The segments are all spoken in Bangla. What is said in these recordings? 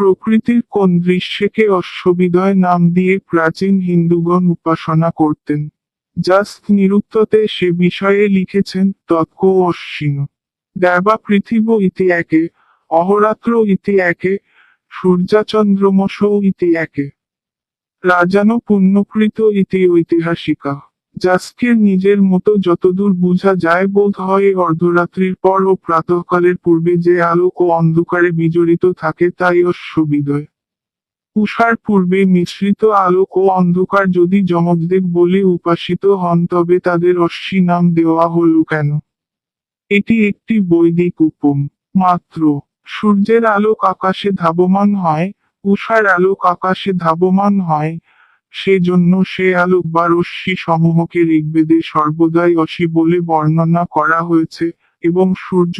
প্রকৃতির কোন দৃশ্যকে অশ্ববিদয় নাম দিয়ে প্রাচীন হিন্দুগণ উপাসনা করতেন জাস্ট নিরুক্ততে সে বিষয়ে লিখেছেন তৎক অশ্বিন। দেবা পৃথিব ইতি একে, অহরাত্র ইতি একে সূর্যাচন্দ্রমসৌ ইতি একে। রাজানো পুণ্যকৃত ইতি ঐতিহাসিকা। জাস্কের নিজের মতো যতদূর বোঝা যায় বোধ হয় অর্ধরাত্রির পর ও প্রাতঃকালের পূর্বে যে আলোক ও অন্ধকারে বিজড়িত থাকে তাই অশ্ববিদয় উষার পূর্বে মিশ্রিত আলোক ও অন্ধকার যদি যমজদেব বলে উপাসিত হন তবে তাদের অশ্বী নাম দেওয়া হল কেন? এটি একটি বৈদিক উপম। মাত্র, সূর্যের আলোক আকাশে ধাবমান হয়, উষার আলোক আকাশে ধাবমান হয় সেজন্য সে আলোক বা রশ্মি সমূহকে ঋগ্বেদে সর্বদাই অসি বলে বর্ণনা করা হয়েছে এবং সূর্য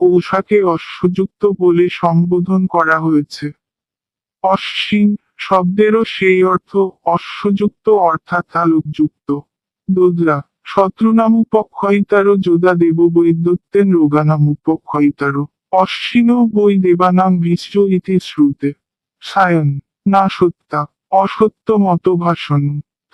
ও উষাকে অশ্বযুক্ত বলে সম্বোধন করা হয়েছে। অশ্বিন শব্দেরও সেই অর্থ অশ্বযুক্ত অর্থাৎ আলোকযুক্ত। দোদরা শত্রুনামুপক্ষয়িতারো যোদা দেব বৈদ্যুত্তেন রোগানামুপক্ষয়িতারো অশ্বিন বৈ দেবানাম ভীষ্ম ইতি শ্রুতে। সায়ন না সত্তা অসত্য মত ভাষণ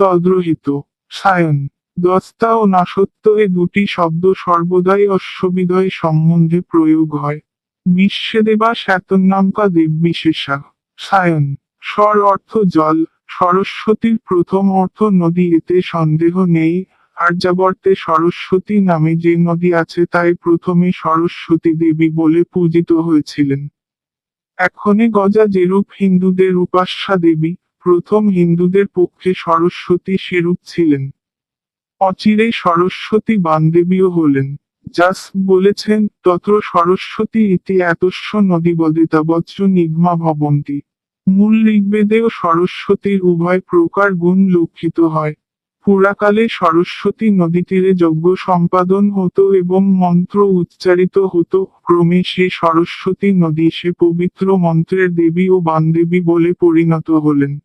তদ্রহিত, সায়ন, দস্তা ও নাসত্য এ দুটি শব্দ সর্বদাই অশ্ববিদয় সম্বন্ধে প্রয়োগ হয়। বিশ্বে দেবা শ্যাতন্নামকা দেব বিশেষা সায়ন, স্বর অর্থ জল, সরস্বতীর প্রথম অর্থ নদী, এতে সন্দেহ নেই আর্যাবর্তে সরস্বতী নামে যে নদী আছে তাই প্রথমে সরস্বতী দেবী বলে পূজিত হয়েছিলেন। এখনে গজা যেরূপ হিন্দুদের উপাস্যা দেবী প্রথম হিন্দুদের পক্ষে সরস্বতী সেরূপ ছিলেন। অচিরেই সরস্বতী বানদেবীও হলেন। জাস বলেছেন, তত্র সরস্বতী ইতি এতস্য বজ্র নিগমা ভবন্তি। মূল ঋগ্বেদেও সরস্বতীর উভয় প্রকার গুণ লক্ষিত হয়। পুরাকালে সরস্বতী নদী তীরে যজ্ঞ সম্পাদন হতো এবং মন্ত্র উচ্চারিত হতো। ক্রমে সে সরস্বতী নদী সে পবিত্র মন্ত্রের দেবী ও বানদেবী বলে পরিণত হলেন।